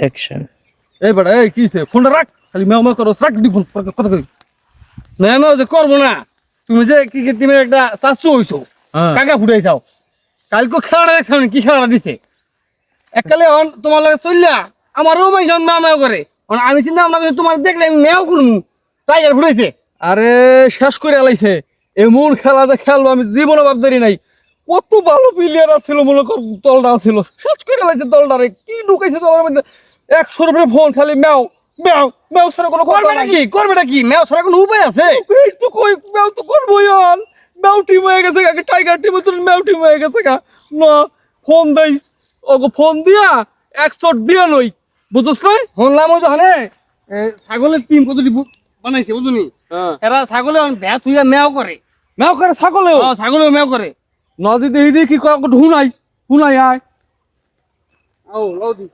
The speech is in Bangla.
অ্যাকশন এই বেটা এই কি হইছে? ফোনটা রাখ খালি মেও মেও করো রাখ দি ফোন কথা কই না না যে করব না। তুমি যে ক্রিকেট টিমের একটা চাচু হইছো হ্যাঁ। কাকা ফুটাই যাও কালকে খেলাটা দেখছ কি খেলাটা দিছে? এককালে অন তোমার লাগে চললা আমারও মাইজন মা মেও করে। আমি চিন্তা ভাবনা করছি তোমার দেখলে আমি মেও করব তাই আর ফুটাইছে। আরে শেষ করে আলাইছে। এমন খেলা যে খেলব আমি জীবনে ভাবদারি নাই। কত ভালো প্লেয়ার ছিল মনে কর দলটা ছিল শেষ করে আলাইছে দলটারে। কি ঢুকাইছে দলের মধ্যে? একশোর উপরে ফোন খালি ম্যাও ম্যাও ম্যাও ছাড়া কোনো করবে নাকি? করবে নাকি? মেও ছাড়া কোনো উপায় আছে? এই তো কই ম্যাও তো করবোই অন ম্যাও টিম হয়ে গেছে আগে টাইগার টিমে তো ম্যাও টিম হয়ে গেছে গা। না ফোন দেই। ওগো ফোন দিয়া এক চট দিয়া নই? বুঝছ না শুনলাম ওই যখন ছাগলের টিম কতটি বু- বানাইছে বুঝুনি হ্যাঁ। এরা ছাগলে ভ্যাত হইয়া মেও করে। ম্যাও করে ছাগলেও? ও, ছাগলেও মেও করে। নদী দেখি দেখি কি হুনাই হুনাই আয়। আও লাও দি।